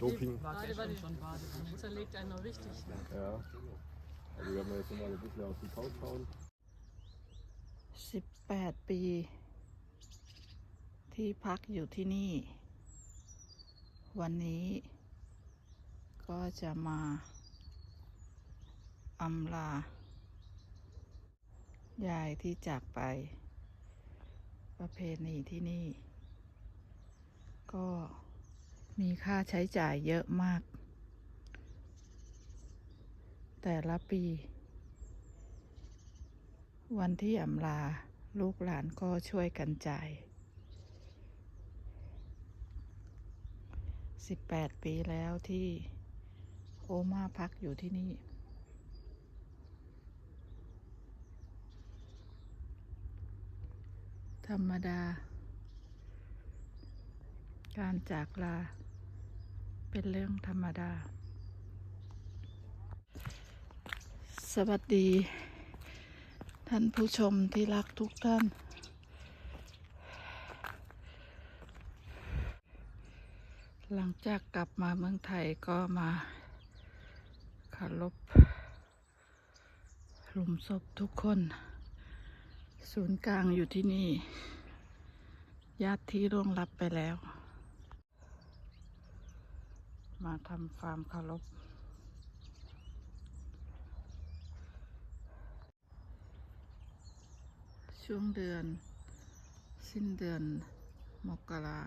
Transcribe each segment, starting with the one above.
Doping. Warte, warte. Zerlegt einen noch richtig. Ja. Also wenn wir jetzt mal ein bisschen auf die Couch schauen. 18 ปี ที่พักอยู่ที่นี่ วันนี้ ก็จะมาอำลา ยายที่จากไป ประเพณีที่นี่ ก็ มีค่าใช้จ่ายเยอะมาก แต่ละปี วันที่อำลาลูกหลานก็ช่วยกันจ่าย 18 ปีแล้วที่โอมาพักอยู่ที่นี่ธรรมดา การจากลา เป็นเรื่องธรรมดา สวัสดี ท่านผู้ชมที่รักทุกท่าน หลังจากกลับมาเมืองไทยก็มาคารพหลุมศพทุกคน ศูนย์กลางอยู่ที่นี่ ญาติที่ร่วงรับไปแล้ว มาทำความคารพช่วงเดือน สิ้นเดือนมกรา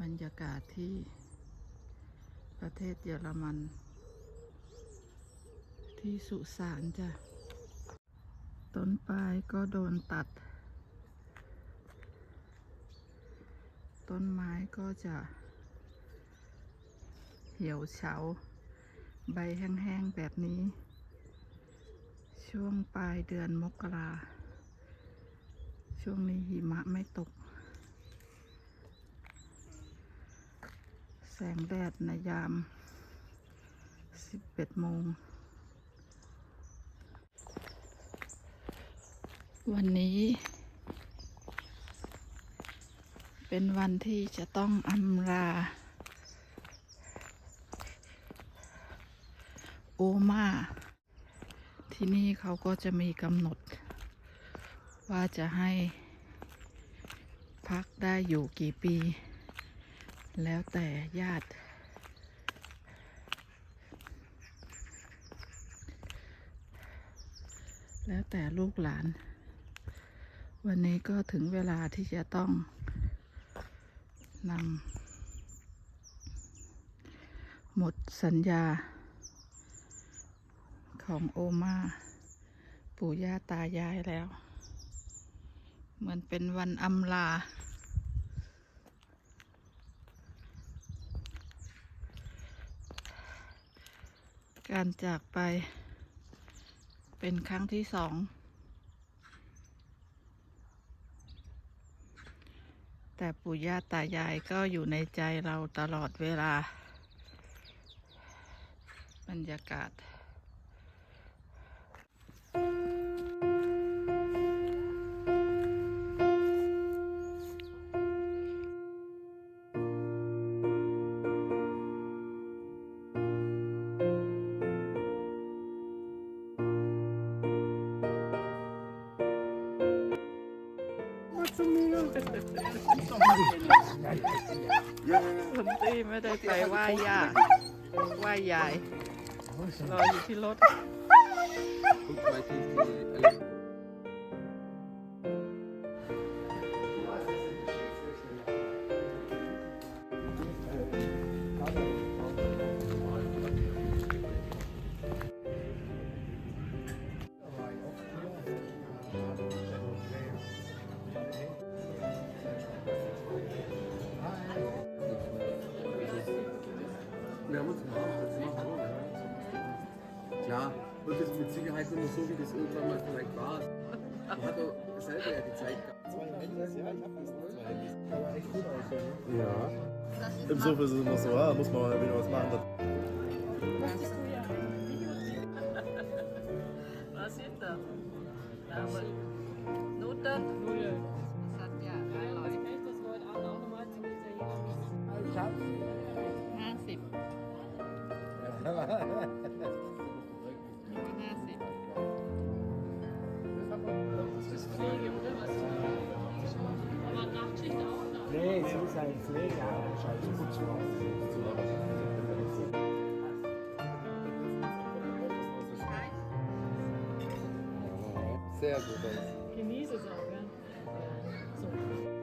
บรรยากาศที่ประเทศเยอรมัน ที่สุสานจ้ะ ต้นปลายก็โดนตัด ต้นไม้ก็จะ เหี่ยวเฉา ใบแห้งๆแบบนี้ ช่วงปลายเดือนมกรา ช่วงนี้หิมะไม่ตก แสงแดดในยาม 11โมง วันนี้เป็นวันที่จะต้องอำลา โอ มาที่นี่เขาก็จะมีกำหนด ว่าจะให้พักได้อยู่กี่ปี แล้วแต่ญาติ แล้วแต่ลูกหลาน วันนี้ก็ถึงเวลาที่จะต้องนำหมดสัญญา ของโอมาปู่ย่าตายายแล้ว เหมือนเป็นวันอำลา การจากไป เป็นครั้งที่สอง แต่ปู่ย่าตายายก็อยู่ในใจเราตลอดเวลา บรรยากาศ คุณตี้ไม่ได้ไปไหว้ย่าไหว้ยายรออยู่ที่รถ Guck mal, die, die, wir haben uns also ja, Klar, wird es mit Sicherheit nur mehr so, wie das irgendwann mal vielleicht war. Man hat doch selber ja die Zeit gehabt. Ja, ich hab das zwei Handys. Aber echt gut aussehen. Ja. Im Sofa ist es immer so, ah, muss man mal wieder was machen. Möchtest du ja Was hinter? Aber Not dann? Null. Nee, es ist ein Pflegeheim, scheiß Putzfrau. Sehr gut. Genieße es auch, ja. So.